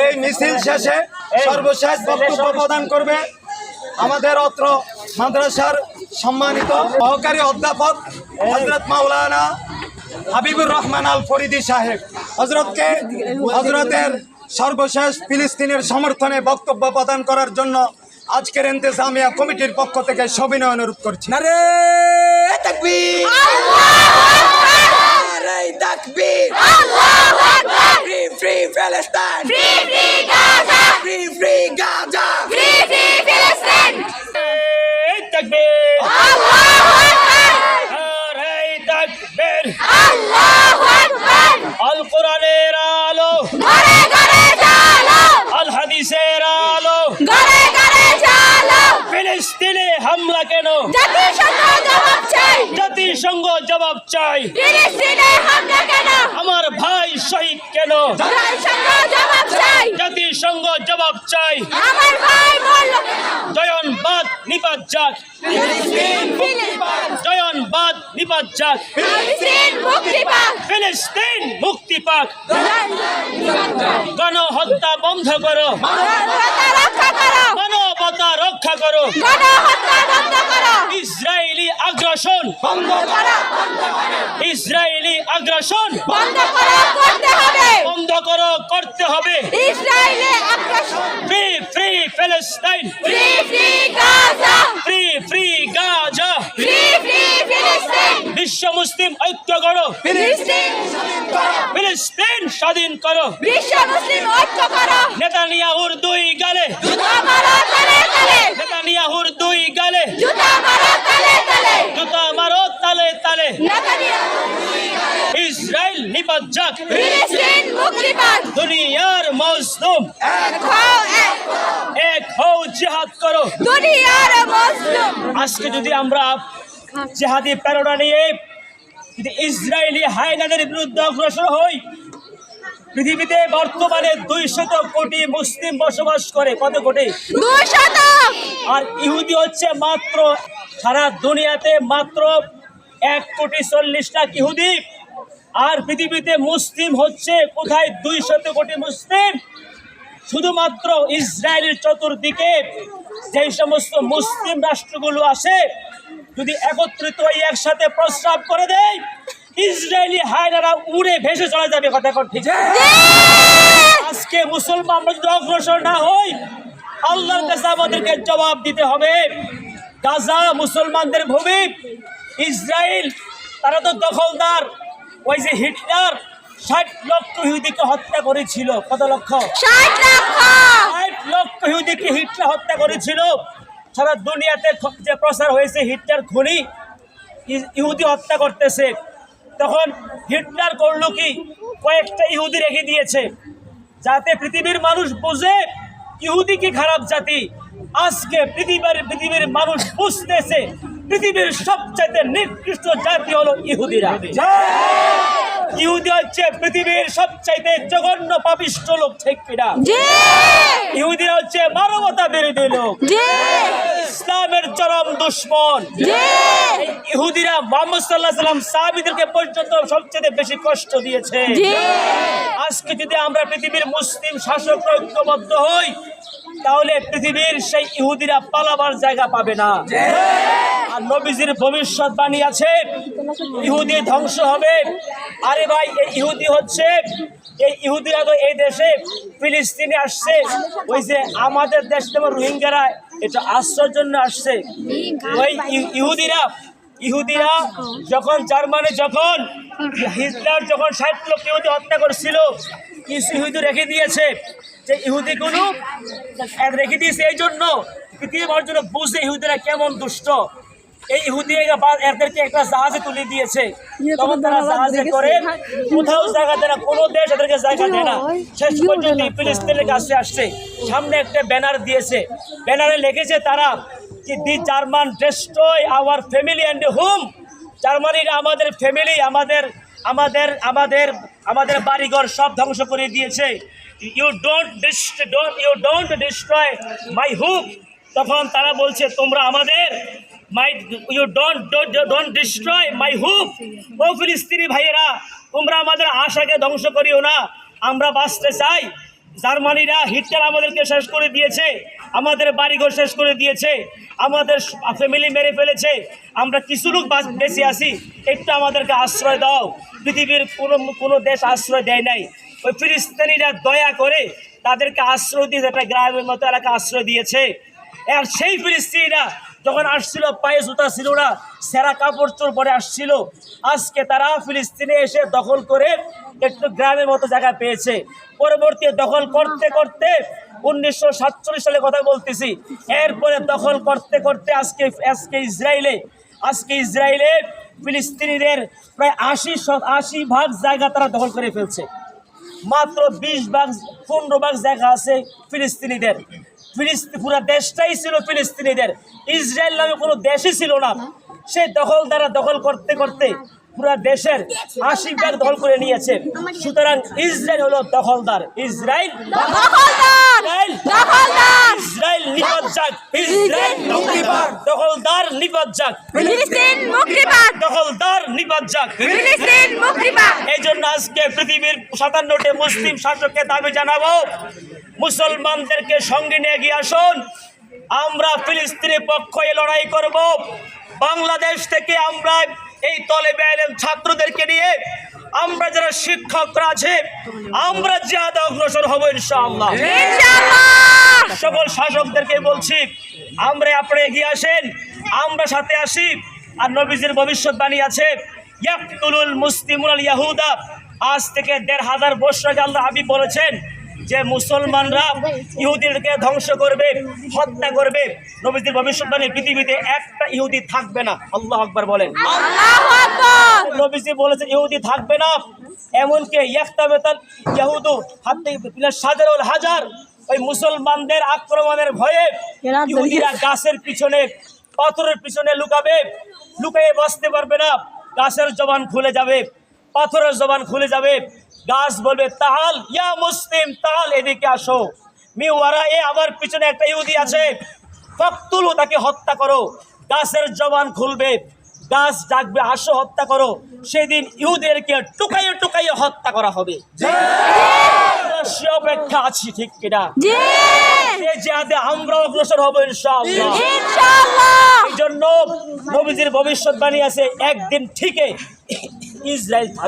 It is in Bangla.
এই মিছিল শেষে সর্বশেষ বক্তব্য প্রদান করবে আমাদের অত্র মাদ্রাসার সম্মানিত সহকারী অধ্যাপক হজরত মাওলানা হাবিবুর রহমান আল ফরিদি সাহেব। হজরতকে হজরতের সর্বশেষ ফিলিস্তিনের সমর্থনে বক্তব্য প্রদান করার জন্য আজকের ইন্তেজামিয়া কমিটির পক্ষ থেকে সবিনয় অনুরোধ করছি। নারে তাকবীর! নারে Palestine! Free শহীদ কেন? জাতিসংঘ জবাব চাই। আমার ভাই জয়নবাদ নিপাত যাক। জয়নবাদ নিপাত যাক। ফিলিস্তিন মুক্তি পাক। গণহত্যা বন্ধ করো। মানবতা রক্ষা করো। ইসরায়েলি আগ্রাসন। ইসরায়েলি আগ্রাসন। বন্ধ করো করতে হবে বন্ধ করো করতে হবে ইসরায়েলে আগ্রাসন free free ফিলিস্তাইন free free Gaza free free Gaza free free ফিলিস্তিন বিশ্ব মুসলিম ঐক্য করো ফিলিস্তিন স্বাধীন করো। বিশ্ব মুসলিম ঐক্য করো। নেতানিয়াহুর দুই গালে। জুতা মারো তালে তালে। নেতানিয়াহুর দুই গালে। জুতা মারো তালে তালে। জুতা মারো তালে তালে। ইসরায়েল নিপাত যাক। ফিলিস্তিন মুক্তি পাক। দুনিয়ার মজলুম। এক হও এক এক হও জিহাদ করো। দুনিয়ার মুসলিম আজকে যদি আমরা জেহাদি প্যারোডা নিয়ে যদি ইসরায়েলি হায়নাদের বিরুদ্ধে অগ্রসর হই পৃথিবীতে বর্তমানে দুইশত কোটি মুসলিম বসবাস করে। কত কোটি? আর ইহুদি হচ্ছে মাত্র সারা দুনিয়াতে মাত্র এক কোটি চল্লিশ লাখ ইহুদি। আর পৃথিবীতে মুসলিম হচ্ছে কোথায়? দুইশত কোটি মুসলিম। শুধুমাত্র ইসরায়েলের চতুর্দিকে যে সমস্ত মুসলিম রাষ্ট্রগুলো আছে যদি একত্রিত হয়ে একসাথে প্রস্রাব করে দেয় ইসরায়েলি হায়নারা উড়ে ভেসে চলে যাবে কথা এখন ঠিক। আজকে মুসলমান যদি অগ্রসর না হই আল্লাহর কাছে আমাদেরকে জবাব দিতে হবে গাজা মুসলমানদের ভূমি ইসরায়েল তারা তো দখলদার ওই যে হিটলার ষাট লক্ষ ইহুদিকে হত্যা করেছিল। কত লক্ষ? ষাট লক্ষ! ষাট লক্ষ ইহুদিকে হিটলার হত্যা করেছিল। সারা দুনিয়াতে যে প্রচার হয়েছে, হিটলার খুনি ইহুদি হত্যা করতেছে। তখন হিটলার করল কি? কয়েকটা ইহুদি রেখে দিয়েছে, যাতে পৃথিবীর মানুষ বোঝে ইহুদি কি খারাপ জাতি। আজকে পৃথিবীর পৃথিবীর মানুষ বুঝতেছে, পৃথিবীর সবচাইতে নিকৃষ্ট জাতি হলো ইহুদিরা। ইহুদি হচ্ছে পৃথিবীর সবচাইতে জঘন্য পাপিষ্ট লোক ঠিক কিনা? ইহুদিরা হচ্ছে মানবতা বিরোধী লোক। ইসলামের চরম দুশ্মন। ইহুদিরা মোহাম্মদ সাল্লাহ সাল্লাম সাহাবিদেরকে পর্যন্ত সবচেয়ে বেশি কষ্ট দিয়েছে। আজকে যদি আমরা পৃথিবীর মুসলিম শাসক ঐক্যবদ্ধ হই তাহলে পৃথিবীর সেই ইহুদিরা পালাবার জায়গা পাবে না। আর নবীজির ভবিষ্যৎবাণী আছে। ইহুদি ধ্বংস হবে। আরে ভাই, এই ইহুদি হচ্ছে, এই ইহুদিরা তো এই দেশে ফিলিস্তিনে আসছে? ওই যে আমাদের দেশ যেমন রোহিঙ্গারা, এটা আশ্রয়ের জন্য আসছে। ওই ইহু- ইহুদিরা ইহুদিরা যখন, জার্মানি যখন, হিটলার যখন ষাট লক্ষ ইহুদি হত্যা করেছিল, কিছু ইহুদি রেখে দিয়েছে। যে ইহুদিগুলো রেখে দিয়েছে এই জন্য, পৃথিবীর জন্য বুঝে ইহুদিরা কেমন দুষ্ট। এই ইহুদি এদেরকে একটা জাহাজে তুলে দিয়েছে। তখন তারা জাহাজে করে কোথাও জায়গা দেয় না কোনো দেশ এদেরকে জায়গা দেয় না। শেষ পর্যন্ত ফিলিস্তিনের কাছে আসছে। সামনে একটা ব্যানার দিয়েছে। ব্যানারে লিখেছে তারা কি the German destroy our family and home. জার্মানির আমাদের ফ্যামিলি আমাদের আমাদের আমাদের আমাদের বাড়িঘর সব ধ্বংস করে দিয়েছে। You don't don't you don't destroy my hoop তখন তারা বলছে তোমরা আমাদের my you don't don't destroy my hoop ও ফিলিস্তিনি ভাইয়েরা, তোমরা আমাদের আশাকে ধ্বংস করিও না। আমরা বাঁচতে চাই। জার্মানিরা হিটলার আমাদেরকে শেষ করে দিয়েছে। আমাদের বাড়িঘর শেষ করে দিয়েছে। আমাদের ফ্যামিলি মেরে ফেলেছে। আমরা কিছু লোক বাঁচ- আছি। একটু আমাদেরকে আশ্রয় দাও। পৃথিবীর কোনো কোনো দেশ আশ্রয় দেয় নাই। ওই ফিলিস্তিনিরা দয়া করে তাদেরকে আশ্রয় দিয়ে একটা গ্রামের মতো এলাকা আশ্রয় দিয়েছে। আর সেই ফিলিস্তিনিরা যখন আসছিল, পায়ে জুতা ছিল না, সেরা কাপড় চোর পরে আসছিল। আজকে তারা ফিলিস্তিনে এসে দখল করে একটু গ্রামের মতো জায়গা পেয়েছে। পরবর্তী দখল করতে করতে উনিশশো সাতচল্লিশ সালে কথা বলতেছি। এরপরে দখল করতে করতে আজকে আজকে ইসরায়েলে আজকে ইসরায়েলে ফিলিস্তিনিদের প্রায় আশি আশি ভাগ জায়গা তারা দখল করে ফেলছে। মাত্র বিশ ভাগ, পনেরো ভাগ জায়গা আছে ফিলিস্তিনিদের। ফিলিস্তিন পুরো দেশটাই ছিল ফিলিস্তিনিদের। ইসরায়েল নামে কোনো দেশই ছিল না। সে দখল দ্বারা দখল করতে করতে পুরো দেশের আশি ভাগ দখল করে নিয়েছে। সুতরাং ইসরায়েল হলো দখলদার। ইসরায়েল নিপাত যাক ইসরায়েল মুক্তি পাক দখলদার নিপাত যাক ফিলিস্তিন মুক্তি পাক দখলদার নিপাত যাক ফিলিস্তিন মুক্তি পাক এই জন্য আজকে পৃথিবীর সাতান্নটি মুসলিম শাসককে দাবি জানাব মুসলমানদেরকে সঙ্গে নিয়ে গিয়ে আসুন আমরা ফিলিস্তিনের পক্ষে লড়াই করব বাংলাদেশ থেকে আমরা এই তলে বেলেন ছাত্রদেরকে নিয়ে আমরা যারা শিক্ষকরা আছে আমরা জিহাদে অগ্রসর হব ইনশাআল্লাহ ইনশাআল্লাহ সকল শাসকদেরকে বলছি আমরা আপনি এগিয়ে আসেন আমরা সাথে আসি। আর নবীজির ভবিষ্যৎবাণী আছে ইয়াকতুলুল মুসলিমুল আল ইয়াহুদা আজ থেকে দেড় হাজার বছর আগে আল্লাহ হাবিব বলেছেন যে মুসলমানরা ইহুদিদেরকে ধ্বংস করবে হত্যা করবে। নবীজির ভবিষ্যৎবাণী পৃথিবীতে একটা ইহুদি থাকবে না। আল্লাহ আকবার বলেন। নবীজি বলেছেন ইহুদি থাকবে না। এমনকি ইয়াক্তাবেতাল ইয়াহুদু হাতে সাজারুল হাজার ওই মুসলমানদের আক্রমণের ভয়ে ইহুদিরা গাছের পিছনে পাথরের পিছনে লুকাবে। লুকিয়ে বাঁচতে পারবে না। গাছের জবান খুলে যাবে। পাথরের জবান খুলে যাবে। গাছ বলবে তাহাল ইয়া মুসলিম তাহাল এদিকে আসো। মিওয়ারা এ আমার পিছনে একটা ইহুদি আছে। ফক্তুলু তাকে হত্যা করো। গাছের জবান খুলবে। গাছ ডাকবে আসো হত্যা করো। সেদিন ইহুদেরকে টুকাইয়ে টুকাইয়ে হত্যা করা হবে। সে অপেক্ষা আছি ঠিক কিনা? যে জিহাদে আমরা অগ্রসর হব ইনশাআল্লাহ। ইনশাআল্লাহ। এই জন্য নবীজির ভবিষ্যৎবাণী আছে একদিন ঠিকই ইসরায়েল